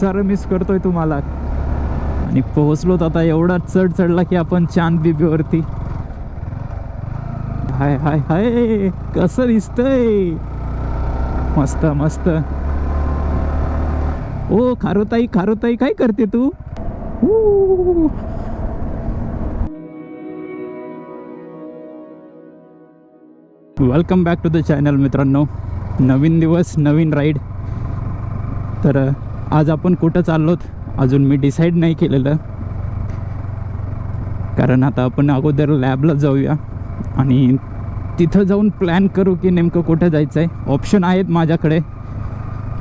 सारं मिस करतोय तुम्हाला. आणि पोहोचलोत आता एवढा चढ चढला की आपण चांद बिबीवरती. हाय हाय हाय कसं दिसतंय? मस्त मस्त. ओ खारोताई खारोताई काय करते तू? Welcome back to the channel मित्रांनो. नवीन दिवस नवीन राईड तर आज आपण कुठं चाललोत? अजून मी डिसाईड नाही केलेलं. कारण आता आपण अगोदर लॅबला जाऊया. आणि तिथं जाऊन प्लॅन करू की नेमकं कुठं जायचं आहे ऑप्शन आहेत माझ्याकडे.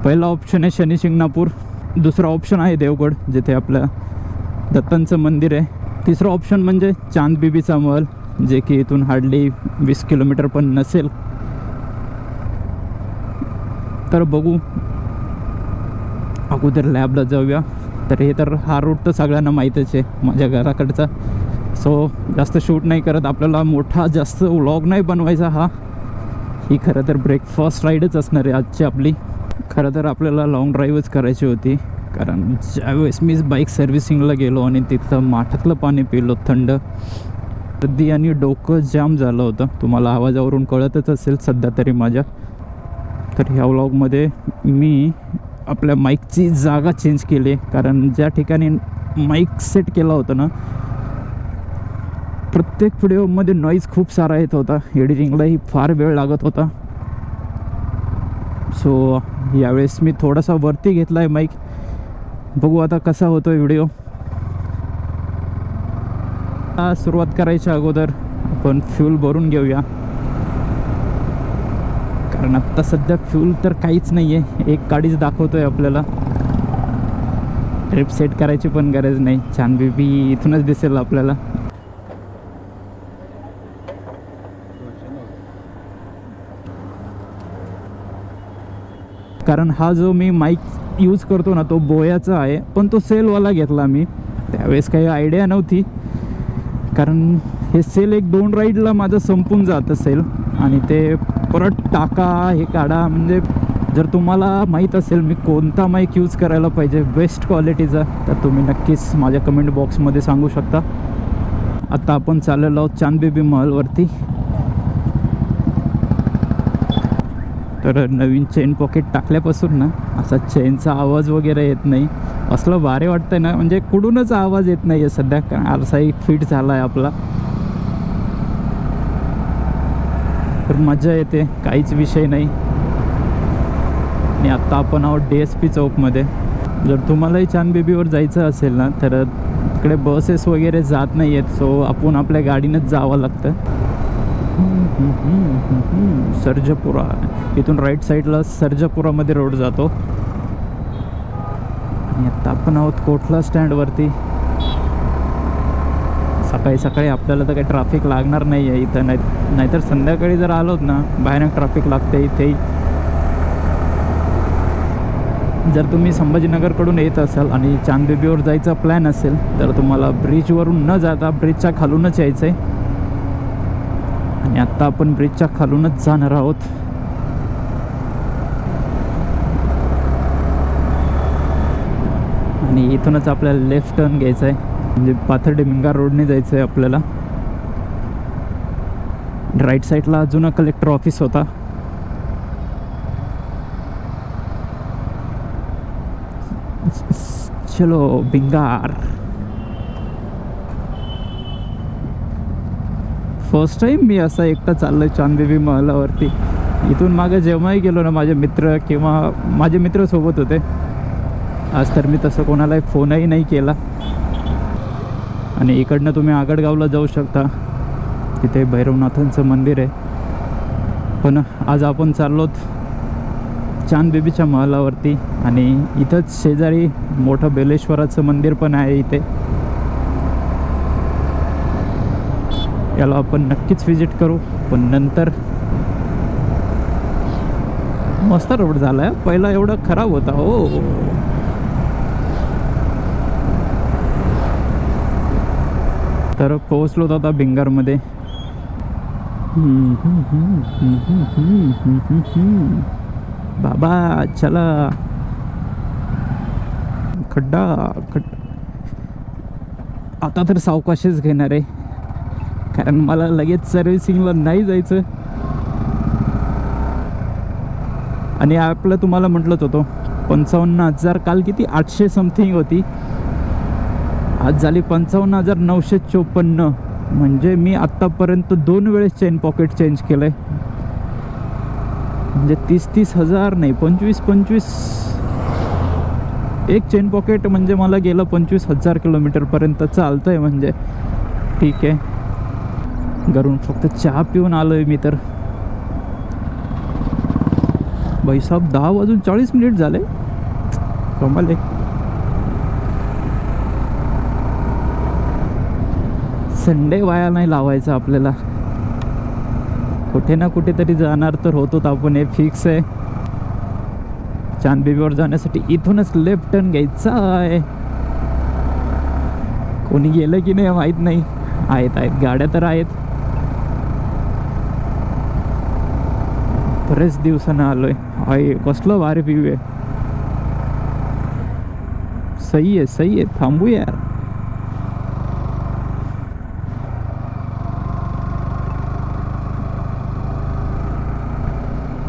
पहिला ऑप्शन आहे शनी शिंगणापूर. दुसरा ऑप्शन आहे देवगड जिथे आपलं दत्तांचं मंदिर आहे. तिसरं ऑप्शन म्हणजे चांदबिबीचा महल जे की इथून हार्डली वीस किलोमीटर पण नसेल. तर बघू. अगोदर लॅबला जाऊया. तर हे तर हा रूट तर सगळ्यांना माहीतच आहे. माझ्या घराकडचा. सो जास्त शूट नाही करत. आपल्याला मोठा जास्त व्लॉग नाही बनवायचा हा. ही खरं तर ब्रेकफास्ट राईडच असणार आहे आजची आपली. खरं तर आपल्याला लाँग ड्राईव्हच करायची होती. कारण ज्यावेळेस मीच बाईक सर्व्हिसिंगला गेलो आणि तिथलं माठातलं पाणी पिलो थंड सर्दी आणि डोकं जाम झालं होतं. तुम्हाला आवाजावरून कळतच असेल सध्या तरी माझ्या. तर ह्या व्लॉगमध्ये मी आपल्या माईकची जागा चेंज केली. कारण ज्या ठिकाणी माईक सेट केला होता ना प्रत्येक व्हिडिओमध्ये नॉईज खूप सारा येत होता. एडिटिंगलाही फार वेळ लागत होता. सो यावेळेस मी थोडासा वरती घेतला आहे माईक बघू आता कसा होतो व्हिडिओ सुरुवात करायच्या अगोदर आपण फ्यूल भरून घेऊया. कारण आत्ता सध्या फ्यूल तर काहीच नाही आहे एक गाडीच आहे आपल्याला. ट्रिप सेट करायची पण गरज नाही. छान बेबी इथूनच दिसेल आपल्याला. कारण हा जो मी माईक यूज करतो ना तो बोयाचा आहे. पण तो सेलवाला घेतला मी. त्यावेळेस काही आयडिया नव्हती. कारण हे सेल एक दोन राईडला माझं संपून जात असेल आणि ते परत टाका हे काढा. म्हणजे जर तुम्हाला माहीत असेल मी कोणता माईक यूज करायला पाहिजे बेस्ट क्वालिटीचा तर तुम्ही नक्कीच माझ्या कमेंट बॉक्समध्ये सांगू शकता. आता आपण चाललेलो आहोत चांदबेबी महलवरती तर नवीन चेन पॉकेट टाकल्यापासून ना असा चेनचा आवाज वगैरे येत नाही. असलं भारी वाटतंय ना म्हणजे कुठूनच आवाज येत नाही आहे सध्या. कारण आरसाही फिट झाला आहे आपला तर मजा येते काहीच विषय नाही. आणि आत्ता आपण आहोत डी एस पी चौकमध्ये. जर तुम्हालाही छान बेबीवर जायचं असेल ना तर तिकडे बसेस वगैरे जात नाही आहेत सो आपण आपल्या गाडीनंच जावं लागतं. सर्जपुरा. इथून राईट साईडला सर्जपुरामध्ये रोड जातो. आणि आत्ता आपण आहोत कोठला स्टँडवरती सकाळी सकाळी आपल्याला तर काही ट्रॅफिक लागणार नाही आहे इथं. नाही नाहीतर संध्याकाळी जर आलोत ना भयानक ट्रॅफिक लागते इथेही. जर तुम्ही संभाजीनगरकडून येत असाल आणि चांदबेबीवर जायचा प्लॅन असेल तर तुम्हाला ब्रिजवरून न जाता ब्रिजच्या खालूनच यायचं आहे आणि आत्ता आपण ब्रिजच्या खालूनच जाणार आहोत. आणि इथूनच आपल्याला लेफ्ट टर्न घ्यायचा आहे म्हणजे पाथर्डी मिंगा रोडने जायचं आहे आपल्याला. राईट साईडला जुना कलेक्टर ऑफिस होता. चलो बिंगार. फर्स्ट टाईम मी असा एकटा चाललो आहे चांदबेबी महलावरती. इथून मागं जेव्हाही गेलो ना माझे मित्र किंवा माझे मित्र सोबत होते. आज तर मी तसं कोणालाही फोनही नाही केला. आणि इकडनं तुम्ही आगडगावला जाऊ शकता. तिथे भैरवनाथांचं मंदिर आहे. पण आज आपण चाललोत चांदबेबीच्या महालावरती आणि इथंच शेजारी मोठं बेलेश्वराचं मंदिर पण आहे इथे. याला आपण नक्कीच व्हिजिट करू पण नंतर मस्त रोड झाला आहे पहिला एवढा खराब होता हो. तर पोहोचलो आता भिंगारमध्ये बाबा चला. खड्डा खड्डा. आता तर सावकाशच घेणार आहे. कारण मला लगेच सर्व्हिसिंगला नाही जायचं. आणि आपलं तुम्हाला म्हटलंच होतो पंचावन्न हजार काल किती? आठशे समथिंग होती. आज झाली पंचावन्न हजार नऊशे चोपन्न. म्हणजे मी आत्तापर्यंत दोन वेळेस चेन पॉकेट चेंज केलं आहे म्हणजे तीस तीस हजार नाही पंचवीस पंचवीस. एक चेन पॉकेट म्हणजे मला गेलं पंचवीस हजार किलोमीटरपर्यंत चालतं आहे म्हणजे. ठीक आहे. घरून फक्त चहा पिऊन आलो आहे मी तर. भाई साहेब दहा वाजून चाळीस मिनिट झाले. कमाल आहे संडे वाया नाही लावायचा आपल्याला. कुठे ना कुठेतरी जाणार तर होतो आपण हे फिक्स आहे. चांदबीबीवर जाण्यासाठी इथूनच लेफ्ट टर्न घ्यायचा आहे. कोणी गेलं की नाही माहीत नाही. आहेत आहेत गाड्या तर आहेत. बरेच दिवसानं आलोय. आहे कसलं भारी व्ह्यू आहे. सही आहे सही आहे. थांबू यार.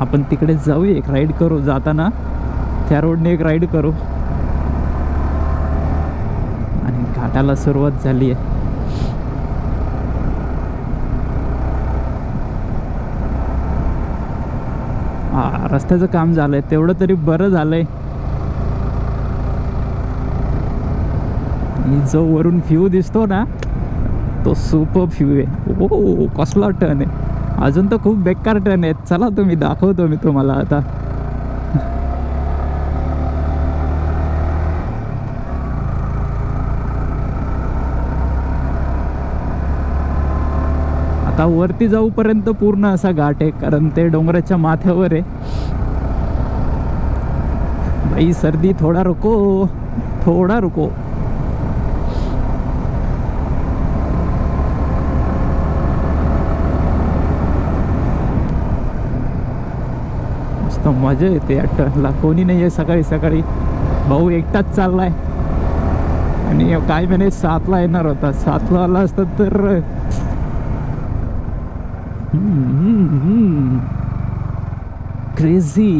आपण तिकडे जाऊ एक राईड करू. जाताना त्या रोडने एक राईड करू. आणि घाटाला सुरुवात झाली आहे. हा रस्त्याचं काम झालंय. तेवढं तरी बरं झालंय. जो वरून व्ह्यू दिसतो ना तो सुपर व्ह्यू आहे. ओ कसला टर्न आहे. अजून तर खूप बेकार टर्न आहेत. चला तुम्ही दाखवतो मी तुम्हाला आता. आता वरती जाऊपर्यंत पूर्ण असा घाट आहे कारण ते डोंगराच्या माथ्यावर आहे. भाई सर्दी थोडा रुको थोडा रुको मस्त मजा येते या टर्नला कोणी नाही आहे सकाळी सकाळी. भाऊ एकटाच चाललाय. आणि काय म्हणे सातला येणार होता. सातला आला असता तर क्रेझी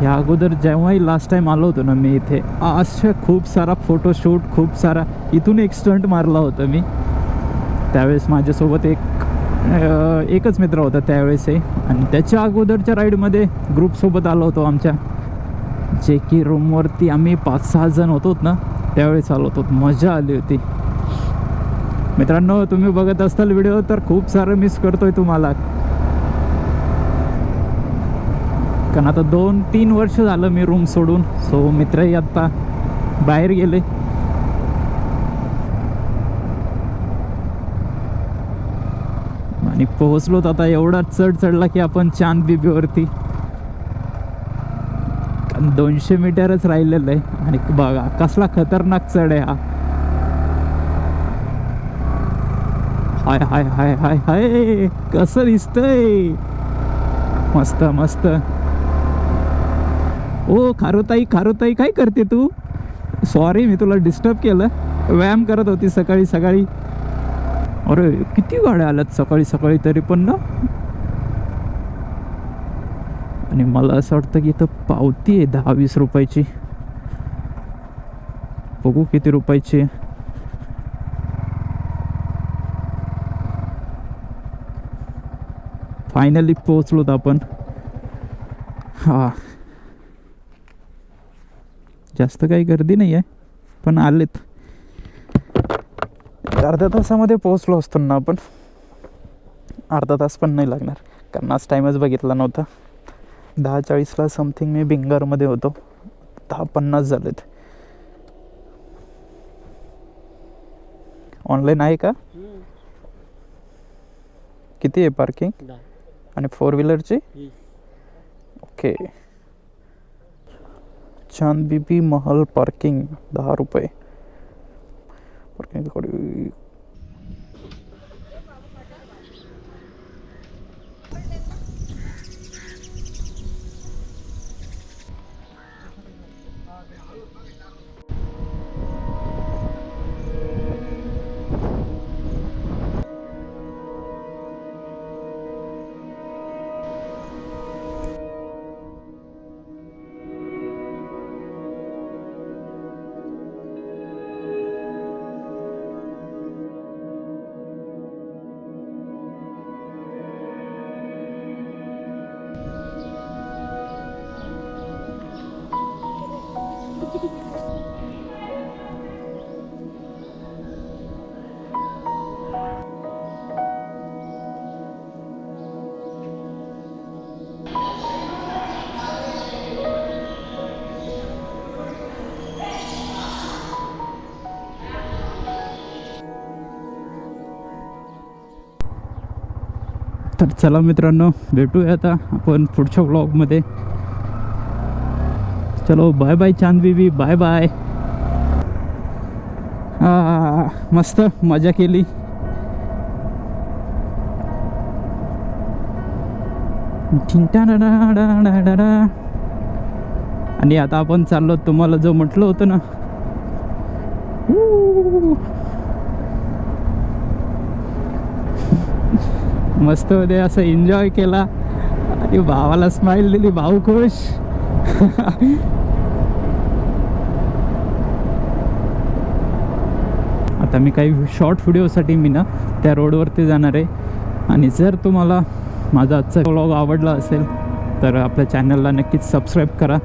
ह्या अगोदर जेव्हाही लास्ट टाईम आलो होतो ना मी इथे अशा खूप सारा फोटोशूट खूप सारा इथून एक स्टंट मारला होता मी. त्यावेळेस माझ्यासोबत एक एकच मित्र होता त्यावेळेस आणि त्याच्या अगोदरच्या राईडमध्ये ग्रुपसोबत आलो होतो आमच्या. जे की रूमवरती आम्ही पाच सहा जण होतो ना त्यावेळेस आलो होतो. मजा आली होती. मित्रांनो तुम्ही बघत असताल व्हिडिओ तर खूप सारं मिस करतोय तुम्हाला. कारण आता दोन तीन वर्ष झालं मी रूम सोडून. सो मित्रही आत्ता बाहेर गेले. आणि पोहोचलोत आता एवढा चढ चढला की आपण चांद बिबीवरती. कारण दोनशे मीटरच राहिलेलं आहे. आणि बघा कसला खतरनाक चढ आहे हा. हाय हाय हाय हाय हाय कसं दिसतंय? मस्त मस्त. ओ खारोताई खारोताई काय करते तू? सॉरी मी तुला डिस्टर्ब केलं. व्यायाम करत होती सकाळी सकाळी. अरे किती गाड्या आल्यात सकाळी सकाळी तरी पण ना? आणि मला असं वाटतं की इथं पावती आहे दहा वीस रुपयाची. बघू किती रुपयाची फायनली पोहोचलोत आपण. हा. जास्त काही गर्दी नाही आहे पण आलेत. अर्ध्या तासामध्ये पोहोचलो असतो ना आपण. अर्धा तास पण नाही लागणार कारण आज टाईमच बघितला नव्हता. दहा चाळीसला समथिंग मी बिंगरमध्ये होतो. दहा पन्नास झालेत. ऑनलाईन आहे का? किती आहे पार्किंग आणि फोर व्हीलरची ओके चांद बीबी महल पार्किंग दहा रुपये. पार्किंग तर चला मित्रांनो भेटूया आता आपण पुढच्या ब्लॉगमध्ये चलो bye bye Chand Bibi bye bye मस्त मजा केली. आणि आता आपण चाललो तुम्हाला जो म्हटलं होतं ना. मस्त होते असं एन्जॉय केला. आणि भावाला स्माईल दिली भाऊ खुश. आता मी काही शॉर्ट व्हिडिओसाठी मी ना त्या रोडवरती जाणार आहे. आणि जर तुम्हाला माझा आजचा ब्लॉग आवडला असेल तर आपल्या चॅनलला नक्कीच सबस्क्राईब करा.